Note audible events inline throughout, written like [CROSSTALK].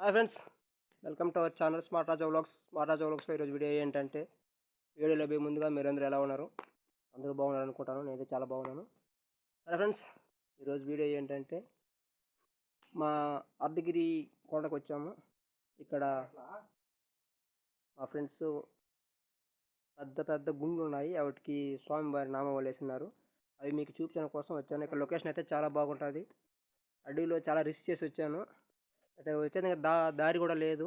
Hi friends welcome to our channel smart Raja vlogs. Smart Raja వ్లాగ్స్లో ఈరోజు video ఏంటంటే వీడియోలో పోయి ముందుగా మీరందరూ ఎలా ఉన్నారు? అందరూ బాగున్నారు అనుకుంటాను నేనైతే చాలా బాగున్నాను. సరే ఫ్రెండ్స్ ఈరోజు వీడియో ఏంటంటే మా అర్ధగిరి కొండకు వచ్చాము. ఇక్కడ మా ఫ్రెండ్స్ పెద్ద పెద్ద గుండ్లు ఉన్నాయి వాటికి స్వామివారి నామాలు వేస్తున్నారు అవి మీకు చూపించడం కోసం వచ్చాను. ఇక్కడ లొకేషన్ అయితే చాలా బాగుంటుంది. అడవిలో చాలా రిస్క్ చేసి వచ్చాను. అంటే వచ్చేది దా దారి కూడా లేదు.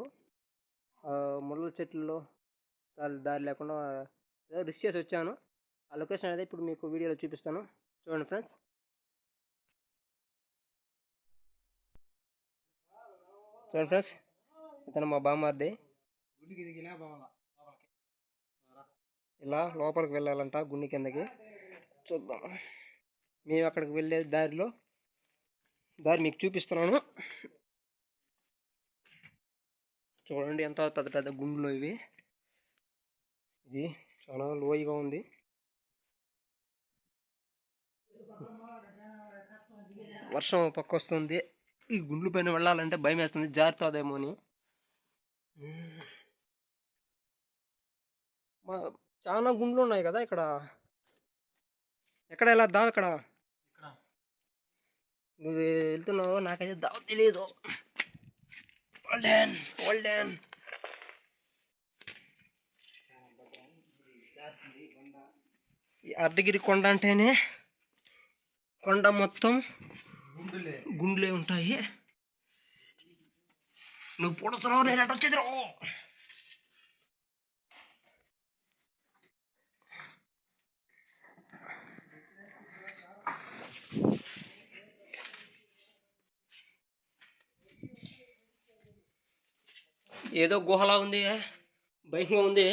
ముళ్ళ చెట్లలో దారి దారి లేకుండా ఏదో రిస్క్ చేసి వచ్చాను. ఆ లొకేషన్ అనేది ఇప్పుడు మీకు వీడియోలో చూపిస్తాను. చూడండి ఫ్రెండ్స్. చూడండి ఫ్రెండ్స్. ఇతను మా బామ్మార్ది. ఇలా లోపలికి వెళ్ళాలంట గుండి కిందకి. చూద్దాం. మేము అక్కడికి వెళ్ళే దారిలో దారి మీకు చూపిస్తున్నాను. చూడండి ఎంత పెద్ద పెద్ద గుండులు ఇవి. ఇది చాలా లోయగా ఉంది. వర్షం పక్క వస్తుంది ఈ గుండ్ల పైన వెళ్ళాలంటే భయం వేస్తుంది. జారుతుందేమో అని. చాలా గుండ్లు ఉన్నాయి కదా ఇక్కడ. ఎక్కడ ఎలా దా ఇక్కడ. నువ్వు వెళ్తున్నావు నాకైతే దావ తెలియదు ఓల్డెన్ ఓల్డెన్ ఈ అర్ధగిరి కొండ అంటేనే కొండ మొత్తం గుండెలే. ఉంటాయి. నువ్వు పుడుతున్నావు నేను అటు వచ్చేది ఏదో గుహలా ఉంది. భయంగా ఉంది.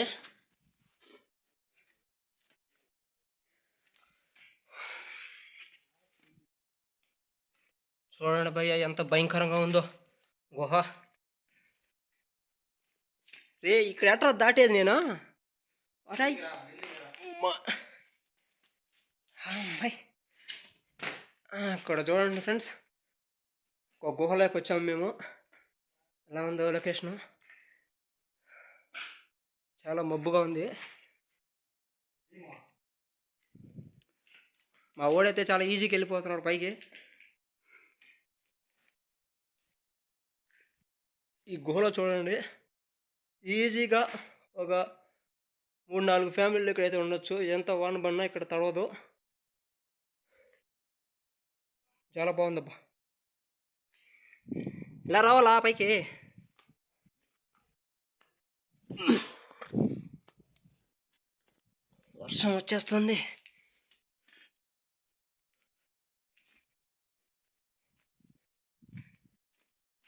చూడండి భయ్య ఎంత భయంకరంగా ఉందో గుహ. రే ఇక్కడ ఎట్రా దాటేది నేను? అరాయ్ ఇక్కడ చూడండి ఫ్రెండ్స్. ఒక గుహలోకి వచ్చాము మేము. ఎలా ఉందో లొకేషను? చాలా మబ్బుగా ఉంది. మా ఓడైతే చాలా ఈజీగా వెళ్ళిపోతున్నాడు పైకి. ఈ గుహలో చూడండి. ఈజీగా ఒక మూడు నాలుగు ఫ్యామిలీలు ఇక్కడైతే ఉండొచ్చు. ఎంత వాన పడినా ఇక్కడ తడవదు. చాలా బాగుందబ్బా. ఇలా రావాలా పైకి? వర్షం వచ్చేస్తుంది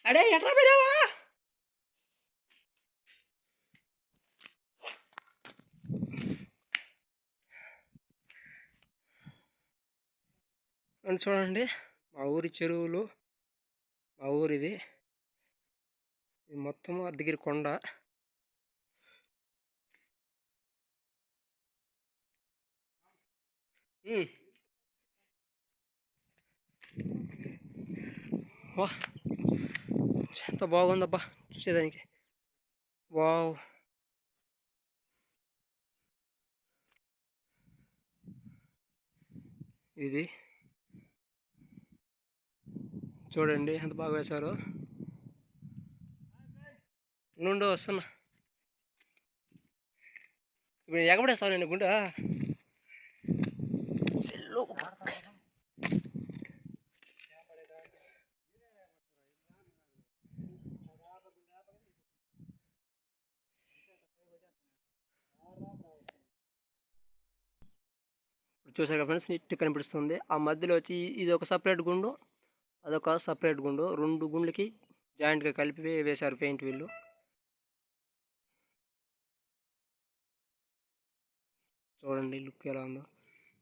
అడే ఎట్లా పోయావా అని చూడండి మా ఊరి చెరువులు మా ఊరిది. ఇది మొత్తం అద్దగిరి కొండ. ఎంత బాగుందబ్బా చూసేదానికి. వావ్. ఇది. చూడండి ఎంత బాగా వేశారు. నుండి వస్తున్నా ఇప్పుడు ఎగబడేస్తాను నేను గుండా. చూసారు కదా ఫ్రెండ్స్ నీట్ కనిపిస్తుంది. ఆ మధ్యలో వచ్చి ఇది ఒక సపరేట్ గుండు అదొక సపరేట్ గుండు. రెండు గుండ్లకి జాయింట్గా కలిపి వేశారు పెయింట్ వీళ్ళు. చూడండి లుక్ ఎలా ఉందో.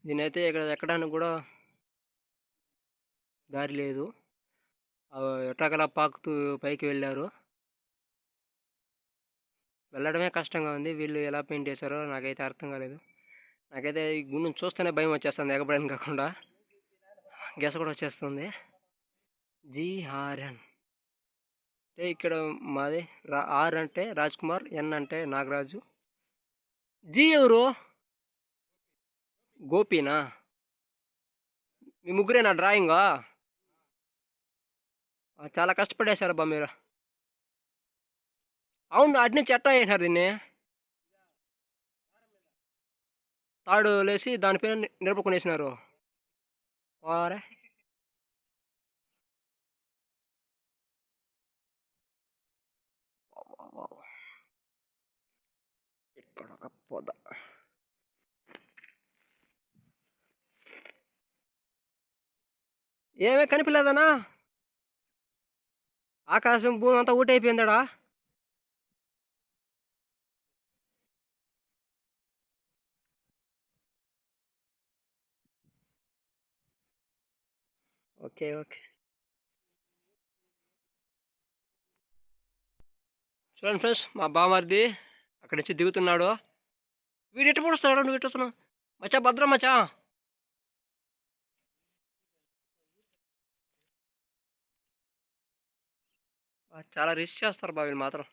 దీనైతే ఇక్కడ ఎక్కడానికి కూడా దారి లేదు. ఆ పాకుతూ పైకి వెళ్ళారు. వెళ్ళడమే కష్టంగా ఉంది. వీళ్ళు ఎలా పెయింట్ చేశారో నాకైతే అర్థం కాలేదు. నాకైతే ఈ గుండును చూస్తేనే భయం వచ్చేస్తుంది ఎగబడని కాకుండా. గెస కూడా వచ్చేస్తుంది. జిఆర్ఎన్ అంటే ఇక్కడ మాది రా ఆర్ అంటే రాజ్ కుమార్ ఎన్ అంటే నాగరాజు. జీ ఎవరు? గోపీనా? మీ ముగ్గురేనా డ్రాయింగా? చాలా కష్టపడేశారబ్బా మీరు. అవును అటు నుంచి ఎట్టా వేసినారు దీన్ని. తాడు లేసి దానిపైన ని- వేసినారు వారే. ఇక్కడ ఒక పొద. ఏమే కనిపించలేదనా ఆకాశం భూమి అంతా ఊటైపోయిందడా? Okay okay. చూడండి ఫ్రెండ్స్ మా బామర్ది అక్కడి నుంచి దిగుతున్నాడు. వీడు ఎట్టు పొడుస్తున్నాడు? నువ్వు ఎట్టు వస్తున్నావు? మచ్చా భద్రం మచ్చా? చాలా రిస్క్ చేస్తారు బా వీళ్ళు మాత్రం.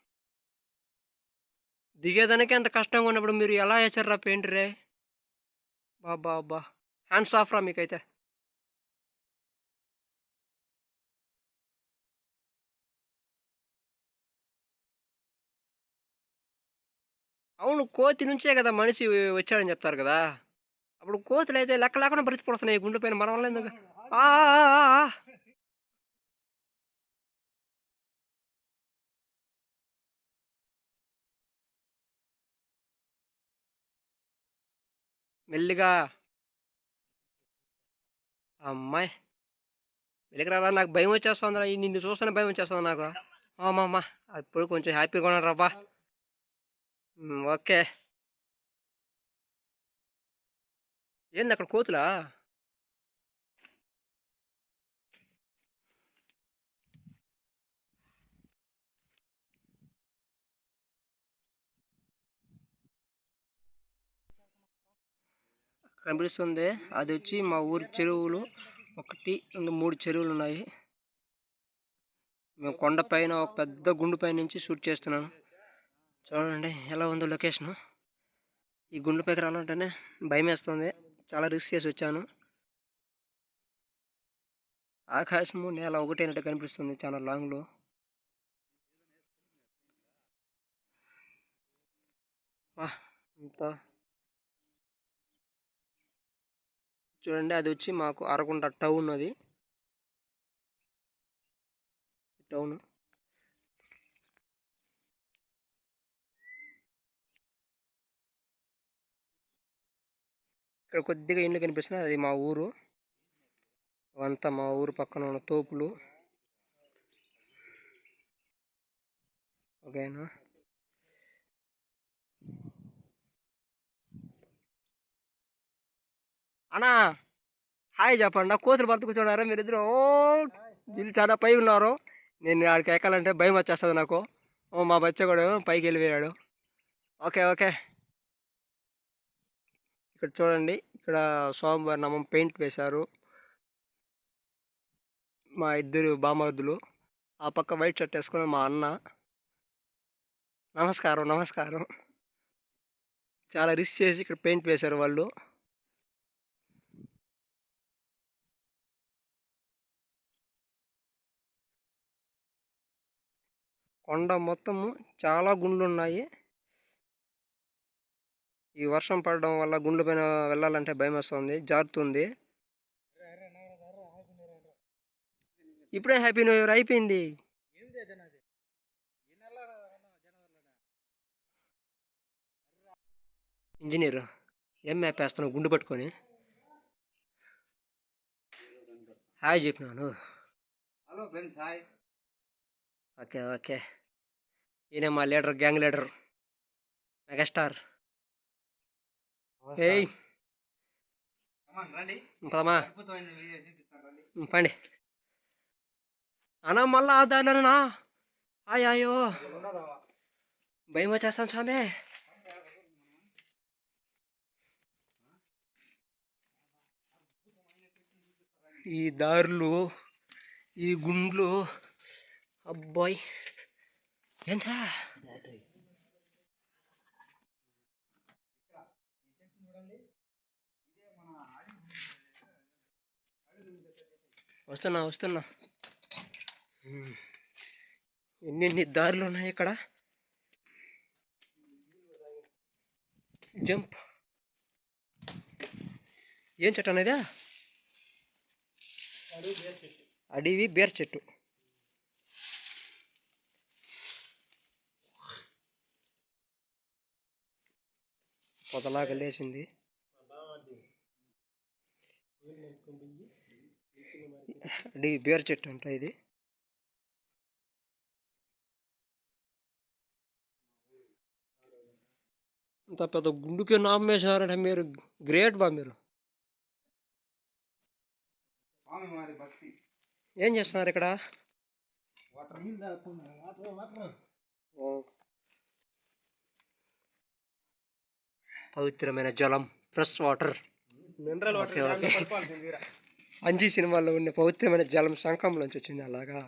దిగేదానికి ఎంత కష్టంగా ఉన్నప్పుడు మీరు ఎలా వేసారా పెయింట్ రే? బాబా అబ్బా! హ్యాండ్స్ ఆఫ్ రా మీకైతే. అవును కోతి నుంచే కదా మనిషి వచ్చాడని చెప్తారు కదా! అప్పుడు కోతులు అయితే లెక్క లేకుండా బ్రతికిపోతున్నాయి గుండె పైన మనం వల్ల ఎందుకు? మెల్లిగా అమ్మాయి మెల్లిగా రారా నాకు భయం వచ్చేస్తుందిరా నిన్ను చూస్తేనే భయం వచ్చేస్తుంది నాకు. అమ్మమ్మ ఇప్పుడు కొంచెం హ్యాపీగా ఉన్నాను రాబా ఓకే. ఏంది అక్కడ కోతులా? కనిపిస్తుంది. అది వచ్చి మా ఊరి చెరువులు. ఒకటి రెండు మూడు చెరువులు ఉన్నాయి మేము కొండపైన ఒక పెద్ద గుండు పై నుంచి షూట్ చేస్తున్నాను. చూడండి ఎలా ఉందో లొకేషన్. ఈ గుండు పైకి రావాలంటేనే భయం వేస్తుంది చాలా రిస్క్ చేసి వచ్చాను. ఆకాశము నేల ఒకటైనట్టు కనిపిస్తుంది చాలా లాంగ్లో. వా ఇంత చూడండి అది వచ్చి మాకు అరకుంట టౌన్ అది. టౌన్. ఇక్కడ కొద్దిగా ఇల్లు కనిపిస్తున్నాయి అది మా ఊరు. అవంతా మా ఊరు పక్కన ఉన్న తోపులు. ఓకేనా? అన్నా హాయ్ చెప్పండి. నా కోతులు బతుకు కూర్చున్నారా మీరిద్దరు? ఓ వీళ్ళు చాలా పై ఉన్నారు. నేను ఆడికి ఎక్కాలంటే భయం వచ్చేస్తుంది నాకు. ఓ మా బచ్చ కూడా పైకి వెళ్ళిపోయాడు. Okay okay. ఇక్కడ చూడండి. ఇక్కడ స్వామివారి నామం పెయింట్ వేశారు. మా ఇద్దరు బామర్దులు. ఆ పక్క వైట్ షర్ట్ వేసుకున్న మా అన్న. నమస్కారం నమస్కారం. చాలా రిస్క్ చేసి ఇక్కడ పెయింట్ వేశారు వాళ్ళు. కొండ మొత్తము చాలా గుండ్లు ఉన్నాయి ఈ వర్షం పడడం వల్ల గుండ్ల పైన వెళ్ళాలంటే భయం వస్తుంది జారుతుంది. ఇప్పుడే హ్యాపీ న్యూ ఇయర్ అయిపోయింది. ఇంజనీర్ ఏం మ్యాప్ వేస్తున్నావు గుండు పట్టుకొని? హాయ్ చెప్పినాను hello friends hi. Okay okay. ఈయన మా లీడర్ గ్యాంగ్ లీడర్. మెగాస్టార్. ఏయ్! పదమా? పండి. అన్నా మళ్ళా ఆ దారిలోనా అయ్యో భయం వచ్చేస్తాను స్వామి? ఈ దారులు ఈ గుండ్లు అబ్బాయి. ఎంత వస్తున్నా వస్తున్నా. ఎన్ని ఎన్నెన్ని దారులు ఉన్నాయి ఇక్కడ? జంప్. ఏం చెట్టు అనేది? అడవి బేర్ చెట్టు. పొదలాగా లేచింది. బేర్ చెట్టు అంట ఇది. అంత పెద్ద గుండుకే నామేశారంటే మీరు గ్రేట్ బా మీరు. ఏం చేస్తున్నారు ఇక్కడ వాటర్ నీళ్ళు తాగుతున్నారు వాటర్ వాటర్ ఓ పవిత్రమైన జలం fresh water. Mineral okay. Anji సినిమాలో ఉండే పవిత్రమైన జలం శంఖంలోంచి వచ్చింది అలాగా.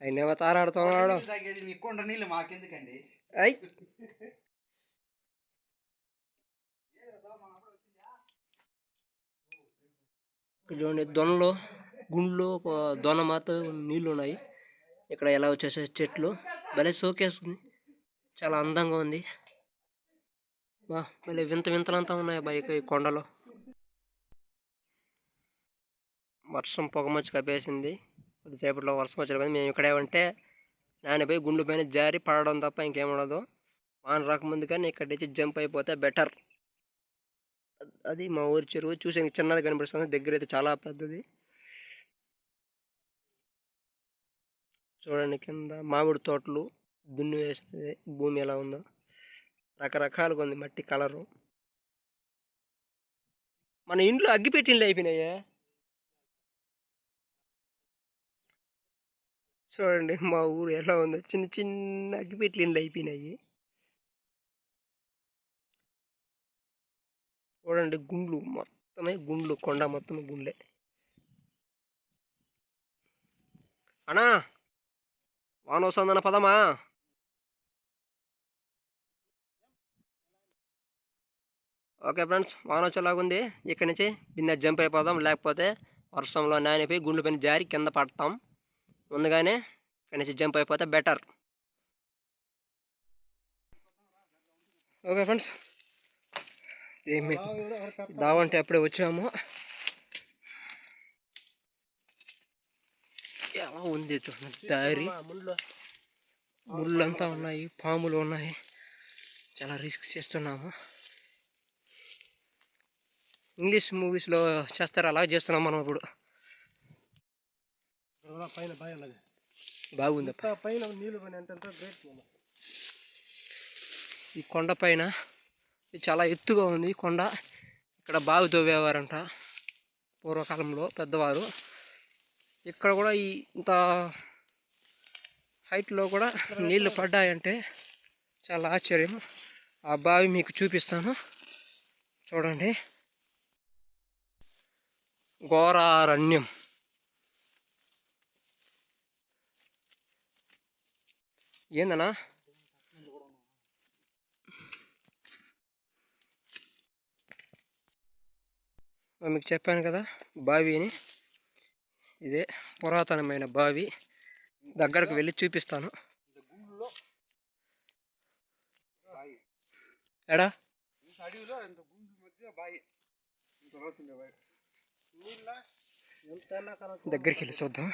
ఆయన ఏమో తారాడుతున్నాడు తాగేది మీ కొండ నీళ్ళు మాకెందుకండి? అయ్ చూడండి దొనలో గుండ్లో ఒక దొన మాత్రం నీళ్ళు ఉన్నాయి ఇక్కడ ఎలా వచ్చేసే చెట్లు? భలే సోకేస్తుంది చాలా అందంగా ఉంది. బా మళ్ళీ వింత వింతలంతా ఉన్నాయి బా ఈ కొండలో. వర్షం పొగమొచ్చి కప్పేసింది. కొద్దిసేపట్లో వర్షం వచ్చారు కానీ మేము ఇక్కడే ఉంటే నానిపోయి గుండు పైన జారి పడడం తప్ప ఇంకేం ఉండదు. వాన రాకముందు కానీ ఇక్కడి నుంచి జంప్ అయిపోతే బెటర్. అది మా ఊరి చెరువు చూసే చిన్నది కనిపిస్తుంది. దగ్గర అయితే చాలా పెద్దది. చూడండి కింద మామిడి తోటలు దున్ని వేసినది భూమి ఎలా ఉందో. రకరకాలుగా ఉంది మట్టి కలరు. మన ఇంట్లో అగ్గిపెట్టిండ్లు అయిపోయినాయే. చూడండి మా ఊరు ఎలా ఉందో. చిన్న చిన్న అగ్గిపెట్లు ఇండ్లు అయిపోయినాయి. చూడండి గుండ్లు మొత్తమే గుండ్లు కొండ మొత్తం గుండ్లే. అనా వానోసందన పదమా? ఓకే ఫ్రెండ్స్ వాన వచ్చేలాగుంది. ఇక్కడి నుంచి బిన్న జంప్ అయిపోదాం. లేకపోతే వర్షంలో నానిపోయి గుండ్ల పైన జారి కింద పడతాం. ముందుగానే ఇక్కడి నుంచి జంప్ అయిపోతే బెటర్. ఓకే ఫ్రెండ్స్ ఏమి దావంటే అప్పుడే వచ్చాము. ఎలా ఉంది చూడండి దారి. ముళ్ళంతా ఉన్నాయి పాములు ఉన్నాయి. చాలా రిస్క్ చేస్తున్నాము. ఇంగ్లీష్ మూవీస్లో చేస్తారు? అలా చేస్తున్నాం మనం ఇప్పుడు. పైన బాగుంది పైన నీళ్ళు ఈ కొండ పైన చాలా ఎత్తుగా ఉంది. ఈ కొండ ఇక్కడ బావి తవ్వేవారంట పూర్వకాలంలో పెద్దవారు. ఇక్కడ కూడా ఈ ఇంత హైట్లో కూడా నీళ్ళు పడ్డాయంటే చాలా ఆశ్చర్యం. ఆ బావి మీకు చూపిస్తాను. చూడండి. ఘోరారణ్యం. ఏందనా మీకు చెప్పాను కదా బావి అని ఇదే పురాతనమైన బావి. దగ్గరకు వెళ్ళి చూపిస్తాను. ఎడా? ఇంత అడవిలో ఇంత గుండు మధ్య ఇంత లోతుండే దగ్గరికి వెళ్ళి చూద్దాం.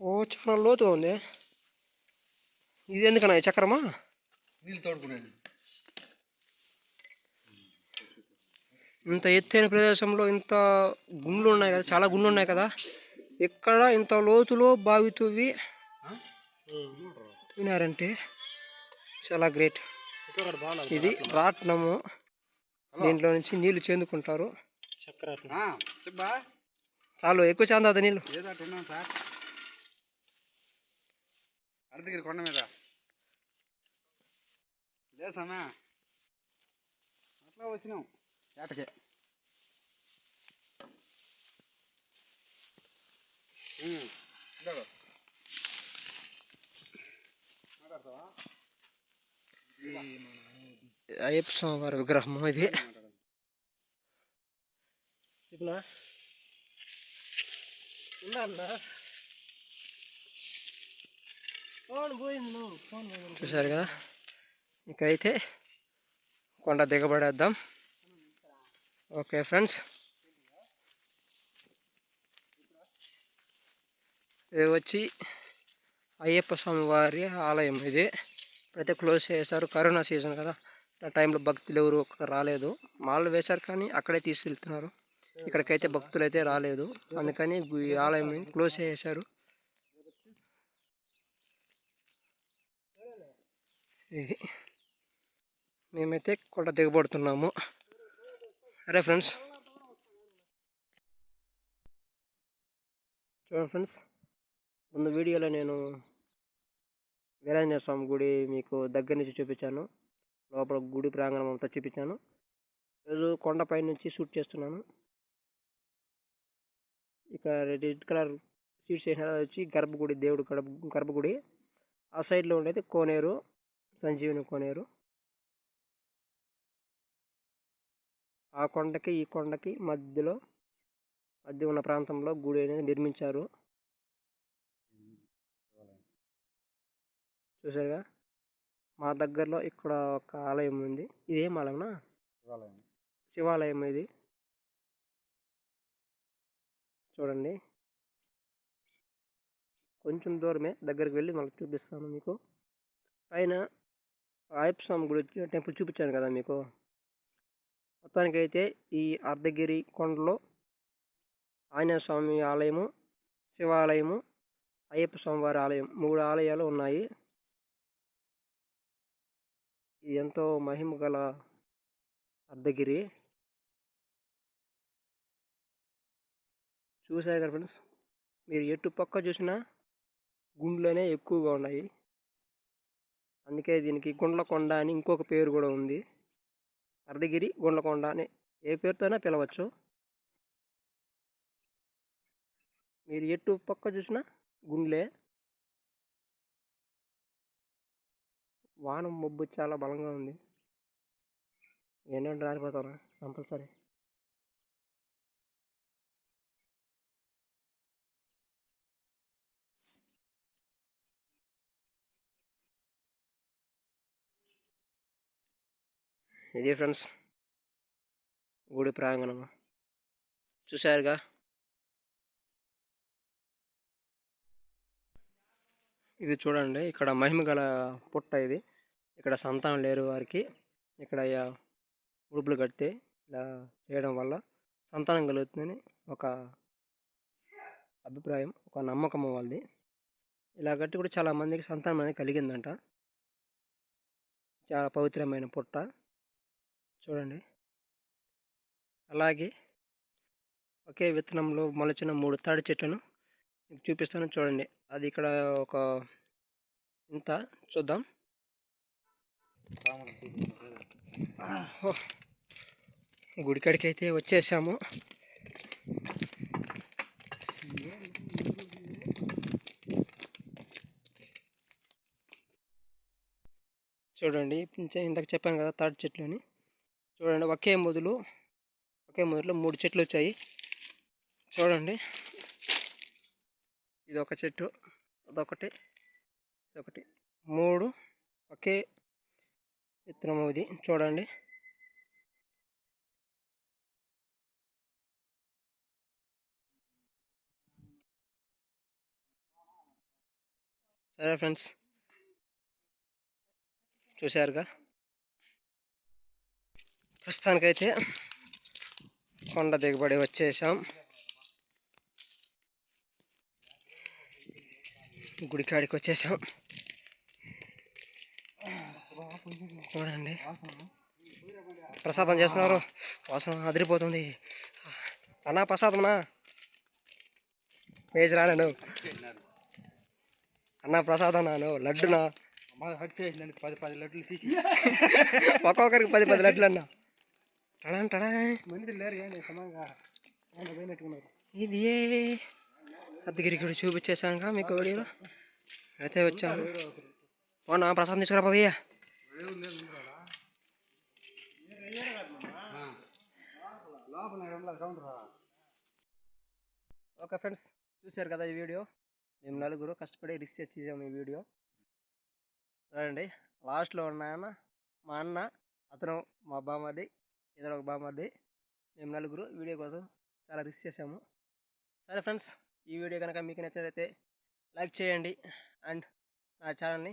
ఓ చాలా లోతుగా ఉంది. ఇది ఎందుకన్నా ఈ చక్రమా? నీళ్ళు తోడుకునేది ఇంత ఎత్తైన ప్రదేశంలో ఇంత గుండ్లు ఉన్నాయి కదా చాలా గుండ్లు ఉన్నాయి కదా. ఇక్కడ ఇంత లోతులో బావి తవ్వి తవ్వినారంటే చాలా గ్రేట్. ఇది రాట్నము. దీంట్లో నుంచి నీళ్ళు చేదుకుంటారు. చాలు ఎక్కువ చాందా నీళ్ళు అర్ధగిరి కొండ మీద. చేసానా అట్లా వచ్చినాం. ఏటకే ఉమ్, ఇదిగో. మాట్లాడతావా ఇది మన అయ్యప్ప స్వామి వారి విగ్రహం ఇది మాట్లాడాలి. చెప్పినా ఉందా అన్న ఫోన్ పోయింది నువ్వు ఫోన్ చూసారు కదా ఇక్కడైతే కొండ దిగబడేద్దాం ఓకే ఫ్రెండ్స్ ఇది వచ్చి అయ్యప్ప స్వామి వారి ఆలయం. ఇది ఇప్పుడైతే క్లోజ్ చేశారు. కరోనా సీజన్ కదా. ఆ టైంలో భక్తులు ఎవరు ఒకటి రాలేదు. మాలు వేశారు కానీ అక్కడే తీసుకెళ్తున్నారు. ఇక్కడికైతే భక్తులు అయితే రాలేదు. అందుకని ఈ ఆలయం క్లోజ్ చేశారు. ఇది మేమైతే కొండ దిగబడుతున్నాము. అరే ఫ్రెండ్స్. చూడండి ఫ్రెండ్స్. ముందు వీడియోలో నేను వీరాంజనేయ స్వామి గుడి మీకు దగ్గర నుంచి చూపించాను. లోపల గుడి ప్రాంగణం అంతా చూపించాను. ఈరోజు కొండపై నుంచి షూట్ చేస్తున్నాను. ఇక్కడ రెడ్ కలర్ సీట్స్ వేసిన వచ్చి గర్భగుడి దేవుడు గర్భ గర్భగుడి. ఆ సైడ్లో ఉండేది కోనేరు సంజీవిని కోనేరు. ఆ కొండకి ఈ కొండకి మధ్యలో మధ్య ఉన్న ప్రాంతంలో గుడి అనేది నిర్మించారు. చూసారుగా మా దగ్గరలో ఇక్కడ ఒక ఆలయం ఉంది. ఇదేం ఆలయమా? శివాలయం. శివాలయం ఇది. చూడండి. కొంచెం దూరమే దగ్గరికి వెళ్ళి మళ్ళీ చూపిస్తాను మీకు. పైన అయ్యప్ప స్వామి గుడి టెంపుల్ చూపించాను కదా మీకు. మొత్తానికైతే ఈ అర్ధగిరి కొండలో ఆంజనేయ స్వామి ఆలయము శివాలయము అయ్యప్ప స్వామి వారి ఆలయం మూడు ఆలయాలు ఉన్నాయి. ఇది ఎంతో మహిమ గల అర్ధగిరి. చూసారు కదా ఫ్రెండ్స్ మీరు ఎటు పక్క చూసినా గుండ్లనే ఎక్కువగా ఉన్నాయి. అందుకే దీనికి గుండ్లకొండ అని ఇంకొక పేరు కూడా ఉంది. అర్ధగిరి గుండ్లకొండ అని ఏ పేరుతోనే పిలవచ్చు. మీరు ఎటు పక్క చూసినా గుండ్లే. వానం మబ్బు చాలా బలంగా ఉంది. ఏంటంటే రాలిపోతారా కంపల్సరీ. ఇది ఫ్రెండ్స్ గుడి ప్రాంగణం. చూశారుగా? ఇది చూడండి ఇక్కడ మహిమ గల పుట్ట ఇది. ఇక్కడ సంతానం లేరు వారికి. ఇక్కడ యా- ఉడుపులు కడితే ఇలా చేయడం వల్ల సంతానం కలుగుతుందని ఒక అభిప్రాయం ఒక నమ్మకం వాళ్ళది. ఇలా కట్టి కూడా చాలా మందికి సంతానం అనేది కలిగిందంట. చాలా పవిత్రమైన పుట్ట. చూడండి. అలాగే ఒకే విత్తనంలో మొలచిన మూడు తాడి చెట్లను మీకు చూపిస్తాను. చూడండి. అది ఇక్కడ ఒక ఇంత చూద్దాం. గుడికాడికి అయితే వచ్చేసాము. చూడండి ఇందాక చెప్పాను కదా తాటి చెట్లు అని చూడండి ఒకే మొదలు ఒకే మొదలు మూడు చెట్లు వచ్చాయి. చూడండి ఇది ఒక చెట్టు అదొకటి ఇదొకటి మూడు ఒకే విత్తనం ఇది. చూడండి. సరే ఫ్రెండ్స్. చూశారుగా? ప్రస్తుతానికైతే కొండ దిగుబడి వచ్చేసాం. గుడికాడికి వచ్చేసాం. చూడండి. ప్రసాదం చేస్తున్నారు. వాసన అదిరిపోతుంది. అన్నా ప్రసాదమనా వేసి రాను అన్నా ప్రసాదం నాను లడ్డునా పది పది లడ్లు తీసి. [LAUGHS] ఒక్కొక్కరికి పది పది లడ్లు అన్న లేరు కానీ ఆయన పోయినట్టున్నారు. ఇది అద్దగిరి కూడా చూపించేసాక మీకు వీడియోలో? అయితే వచ్చాము పోనా ప్రసాదం తీసుకురా పోయ్య ఓకే ఫ్రెండ్స్ చూశారు కదా ఈ వీడియో? మేము నలుగురు కష్టపడి రీసెర్చ్ చేసాము ఈ వీడియో. చూడండి లాస్ట్లో ఉన్న ఆయన మా అన్న అతను మా బామ్మది ఇద్దరు ఒక బామ్మది మేము నలుగురు వీడియో కోసం చాలా రిస్క్ చేసాము సరే ఫ్రెండ్స్ ఈ వీడియో కనుక మీకు నచ్చినట్లయితే లైక్ చేయండి అండ్ నా ఛానల్ని